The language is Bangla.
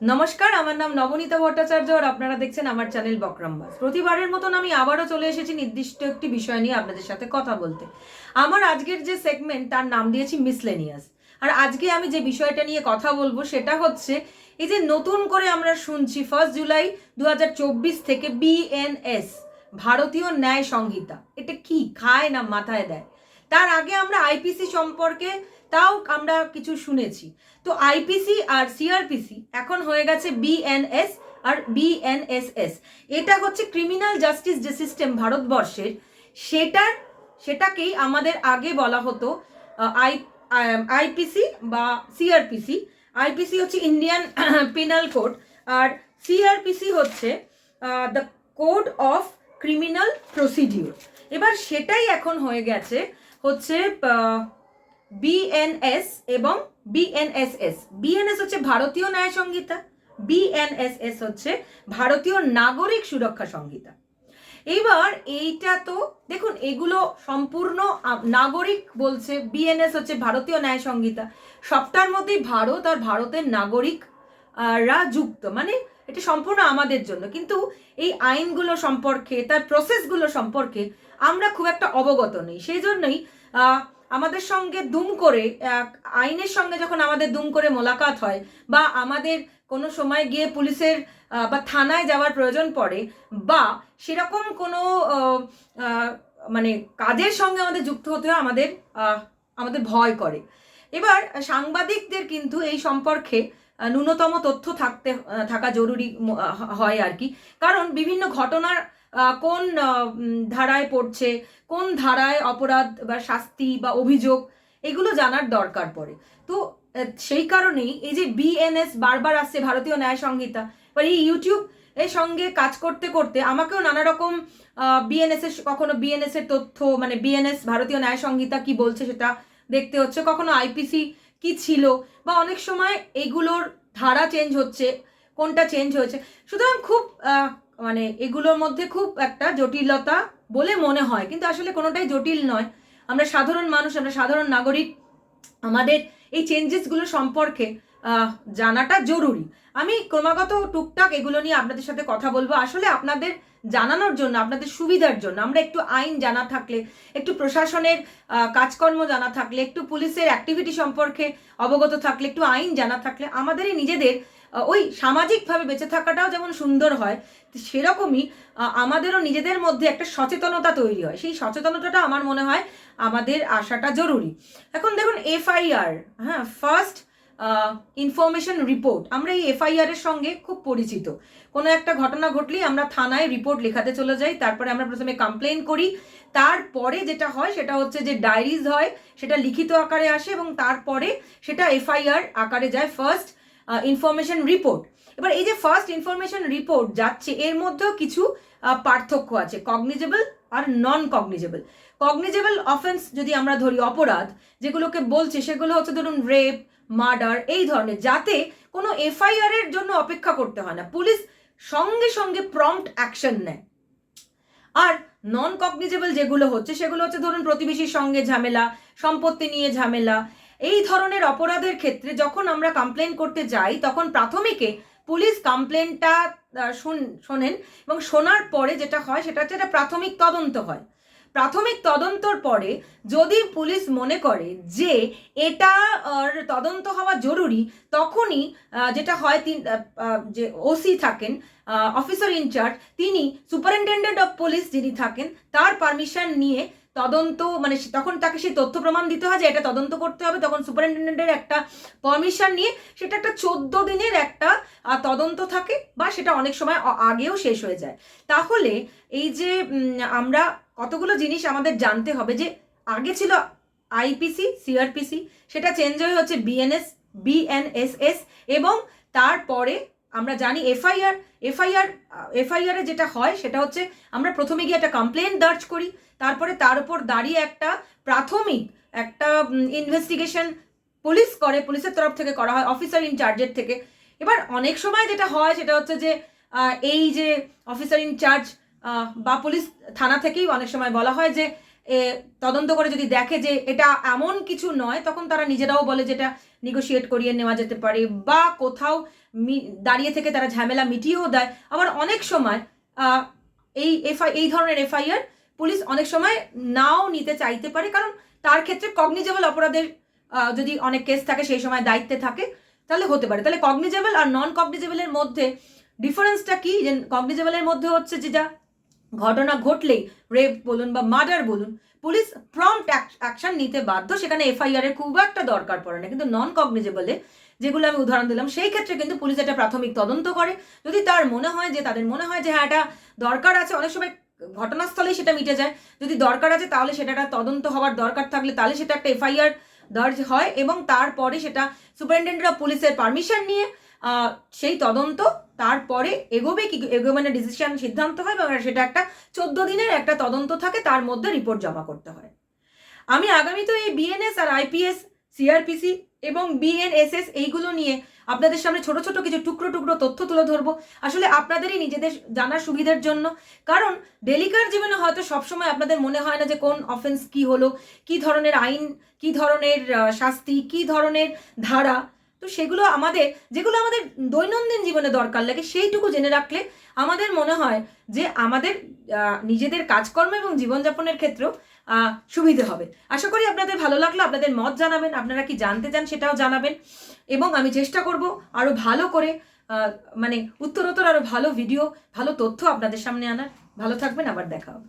নমস্কার, আমার নাম নবনীতা ভট্টাচার্য আর আপনারা দেখছেন আমার চ্যানেল বকরামবাস প্রতিবারের মতন আমি আবারও চলে এসেছি নির্দিষ্ট একটি বিষয় নিয়ে আপনাদের সাথে কথা বলতে। আমার আজকের যে সেগমেন্ট তার নাম দিয়েছি মিসলেনিয়াস আর আজকে আমি যে বিষয়টা নিয়ে কথা বলব, সেটা হচ্ছে এই যে নতুন করে আমরা শুনছি ফার্স্ট জুলাই দু হাজার চব্বিশ থেকে বিএনএস ভারতীয় ন্যায় সংহিতা। এটা কি, খায় না মাথায় দেয়? তার আগে আমরা আইপিসি সম্পর্কে তাও আমরা কিছু শুনেছি। তো আইপিসি আর সিআরপিসি এখন হয়ে গেছে বিএনএস আর বিএনএসএস এটা হচ্ছে ক্রিমিনাল জাস্টিস যে সিস্টেম ভারতবর্ষের, সেটার, সেটাকেই আমাদের আগে বলা হতো আই আইপিসি বা সিআরপিসি আইপিসি হচ্ছে ইন্ডিয়ান পিনাল কোড আর সিআরপিসি হচ্ছে the code of criminal procedure এবার সেটাই এখন হয়ে গেছে, হচ্ছে বিএনএস এবং বিএনএসএস বিএনএস হচ্ছে ভারতীয় ন্যায় সংহিতা। বিএনএসএস হচ্ছে ভারতীয় নাগরিক সুরক্ষা সংহিতা। এইবার এইটা তো, দেখুন, এগুলো সম্পূর্ণ নাগরিক বলছে বিএনএস হচ্ছে ভারতীয় ন্যায় সংহিতা। সবটার মধ্যেই ভারত আর ভারতের নাগরিক রা যুক্ত। মানে এটা সম্পূর্ণ আমাদের জন্য। কিন্তু এই আইনগুলো সম্পর্কে, তার প্রসেসগুলো সম্পর্কে আমরা খুব একটা অবগত নেই। সেই জন্যই আমাদের সঙ্গে দুম করে আইনের সঙ্গে যখন আমাদের দুম করে মোলাকাত হয় বা আমাদের কোনো সময় গিয়ে পুলিশের বা থানায় যাওয়ার প্রয়োজন পড়ে বা সেরকম কোনো মানে কাজের সঙ্গে আমাদের যুক্ত হতে আমাদের আমাদের ভয় করে। এবার সাংবাদিকদের কিন্তু এই সম্পর্কে ন্যূনতম তথ্য থাকতে থাকা জরুরি হয় আর কি। কারণ বিভিন্ন ঘটনার কোন ধারায় পড়ছে, কোন ধারায় অপরাধ বা শাস্তি বা অভিযোগ, এগুলো জানার দরকার পড়ে। তো সেই কারণেই এই যে বিএনএস বারবার আসছে, ভারতীয় ন্যায় সংহিতা, এবার এই ইউটিউব এর সঙ্গে কাজ করতে করতে আমাকেও নানা রকম বিএনএস এর কখনো বিএনএস এর তথ্য মানে বিএনএস ভারতীয় ন্যায় সংহিতা কি বলছে সেটা দেখতে হচ্ছে, কখনো আইপিসি কি ছিল, বা অনেক সময় এগুলোর ধারা চেঞ্জ হচ্ছে, কোনটা চেঞ্জ হয়েছে। সুতরাং খুব মানে এগুলোর মধ্যে খুব একটা জটিলতা বলে মনে হয়। কিন্তু আসলে কোনোটাই জটিল নয়। আমরা সাধারণ মানুষ, আমরা সাধারণ নাগরিক, আমাদের এই চেঞ্জেসগুলো সম্পর্কে জানাটা জরুরি। আমি ক্রমাগত টুকটাক এগুলো নিয়ে আপনাদের সাথে কথা বলব। আসলে আপনাদের জানানোর জন্য, আপনাদের সুবিধার জন্য, আমরা একটু আইন জানা থাকলে, একটু প্রশাসনের কাজকর্ম জানা থাকলে, একটু পুলিশের অ্যাক্টিভিটি সম্পর্কে অবগত থাকলে, একটু আইন জানা থাকলে, আমাদেরই নিজেদের ওই সামাজিকভাবে বেঁচে থাকাটাও যেমন সুন্দর হয়, সেরকমই আমাদেরও নিজেদের মধ্যে একটা সচেতনতা তৈরি হয়। সেই সচেতনতাটা আমার মনে হয় আমাদের আসাটা জরুরি। এখন দেখুন, এফআইআর হ্যাঁ ফার্স্ট ইনফরমেশন রিপোর্ট আমরা এই এফআইআর এর সঙ্গে খুব পরিচিত। কোনো একটা ঘটনা ঘটলেই আমরা থানায় রিপোর্ট লেখাতে চলে যাই, তারপরে আমরা প্রথমে কমপ্লেন করি। তারপরে যেটা হয়, সেটা হচ্ছে যে ডায়েরিজ হয়, সেটা লিখিত আকারে আসে এবং তারপরে সেটা এফআইআর আকারে যায়। ফার্স্ট ইনফরমেশন রিপোর্ট এবার এই যে ফার্স্ট ইনফরমেশন রিপোর্ট যাচ্ছে, এর মধ্যেও কিছু পার্থক্য আছে কগনিজেবল আর নন কগনিজেবল কগনিজেবল অফেন্স যদি আমরা ধরি অপরাধ, যেগুলোকে বলছে, সেগুলো হচ্ছে ধরুন রেপ মার্ডার এই ধরনের, যাতে কোনো এফআইআর এর জন্য অপেক্ষা করতে হয় না। পুলিশ সঙ্গে সঙ্গে প্রম্পট অ্যাকশন নেয়। আর নন কগনিজেবল যেগুলো হচ্ছে, সেগুলো হচ্ছে ধরুন প্রতিবেশীর সঙ্গে ঝামেলা, সম্পত্তি নিয়ে ঝামেলা এই ধরনের অপরাধের ক্ষেত্রে যখন আমরা কমপ্লেন করতে যাই, তখন প্রাথমিকে পুলিশ কমপ্লেনটা শোনেন এবং শোনার পরে যেটা হয়, সেটা হচ্ছে একটা প্রাথমিক তদন্ত হয়। প্রাথমিক তদন্তর পরে যদি পুলিশ মনে করে যে এটা তদন্ত হওয়া জরুরি, তখনই যেটা হয় তিন যে ওসি থাকেন অফিসার ইনচার্জ তিনি সুপারিনটেন্ডেন্ট অফ পুলিশ যিনি থাকেন, তার পারমিশন নিয়ে তদন্ত মানে তখন তাকে সেই তথ্য প্রমাণ দিতে হয় যে এটা তদন্ত করতে হবে। তখন সুপারিনটেন্ডেন্টের একটা পারমিশন নিয়ে সেটা একটা চোদ্দ দিনের একটা তদন্ত থাকে বা সেটা অনেক সময় আগেও শেষ হয়ে যায়। তাহলে এই যে আমরা কতগুলো জিনিস আমাদের জানতে হবে যে আগে ছিল আইপিসি, সিআরপিসি, সেটা চেঞ্জ হয়ে হচ্ছে বিএনএস, বিএনএসএস এবং তারপরে আমরা জানি এফআইআর এফআইআর এফআইআর যেটা হয় সেটা হচ্ছে আমরা প্রথমে গিয়ে একটা কমপ্লেন দার্জ করি, তারপরে তার উপর দাঁড়িয়ে একটা প্রাথমিক একটা ইনভেস্টিগেশন পুলিশ করে পুলিশের তরফ থেকে করা হয় অফিসার ইনচার্জের থেকে। এবার অনেক সময় যেটা হয় সেটা হচ্ছে যে এই যে অফিসার ইনচার্জ বা পুলিশ থানা থেকেই অনেক সময় বলা হয় যে তদন্ত করে যদি দেখে যে এটা এমন কিছু নয়, তখন তারা নিজেরাও বলে যেটা নিগোশিয়েট করিয়ে নেওয়া যেতে পারে বা কোথাও দাঁড়িয়ে থেকে তারা ঝামেলা মিটিয়েও দেয়। আবার অনেক সময় এই এফআই এই ধরনের এফআইআর পুলিশ অনেক সময় নাও নিতে চাইতে পারে, কারণ তার ক্ষেত্রে কগনিজেবল অপরাধের যদি অনেক কেস থাকে, সেই সময় দায়িত্বে থাকে, তাহলে হতে পারে। তাহলে কগনিজেবল আর নন কগনিজেবলের মধ্যে ডিফারেন্সটা কি? যে কগনিজেবলের মধ্যে হচ্ছে যে যা ঘটনা ঘটলেই রেপ বলুন বা মার্ডার বলুন পুলিশ প্রম্পট অ্যাকশন নিতে বাধ্য। সেখানে এফআইআর এর খুব একটা দরকার পড়ে না, কিন্তু নন কগনিজেবলে যেগুলো আমি উদাহরণ দিলাম, সেই ক্ষেত্রে কিন্তু পুলিশ একটা প্রাথমিক তদন্ত করে। যদি তার মনে হয় যে, তাদের মনে হয় যে হ্যাঁ এটা দরকার আছে, অনেক সময় ঘটনাস্থলেই সেটা মিটে যায়। যদি দরকার আছে, তাহলে সেটা একটা তদন্ত হওয়ার দরকার থাকলে তাহলে সেটা একটা এফআইআর দর্জ হয় এবং তারপরে সেটা সুপারিনটেন্ডেন্ট অফ পুলিশের পারমিশন নিয়ে সেই তদন্ত তারপরে এগোবে কি, এগোবে মানে ডিসিশন সিদ্ধান্ত হয় এবং সেটা একটা চোদ্দ দিনের একটা তদন্ত থাকে, তার মধ্যে রিপোর্ট জমা করতে হয়। আমি আগামী তো এই বিএনএস আর আইপিএস সিআরপিসি এবং বিএনএসএস এইগুলো নিয়ে আপনাদের সামনে ছোট ছোট কিছু টুকরো টুকরো তথ্য তুলে ধরবো। আসলে আপনাদেরই নিজেদের জানার সুবিধার জন্য। কারণ ডেলিকার জীবনে হয়তো সবসময় আপনাদের মনে হয় না যে কোন অফেন্স কি হলো, কি ধরনের আইন, কি ধরনের শাস্তি, কি ধরনের ধারা। তো সেগুলো আমাদের, যেগুলো আমাদের দৈনন্দিন জীবনে দরকার লাগে, সেইটুকু জেনে রাখলে আমাদের মনে হয় যে আমাদের নিজেদের কাজকর্ম এবং জীবনযাপনের ক্ষেত্রেও সুবিধে হবে। আশা করি আপনাদের ভালো লাগল, আপনাদের মত জানাবেন, আপনারা কি জানতে চান সেটাও জানাবেন। এবং আমি চেষ্টা করব আরও ভালো করে মানে উত্তরোত্তর আরও ভালো ভিডিও, ভালো তথ্য আপনাদের সামনে আনার। ভালো থাকবেন, আবার দেখা হবে।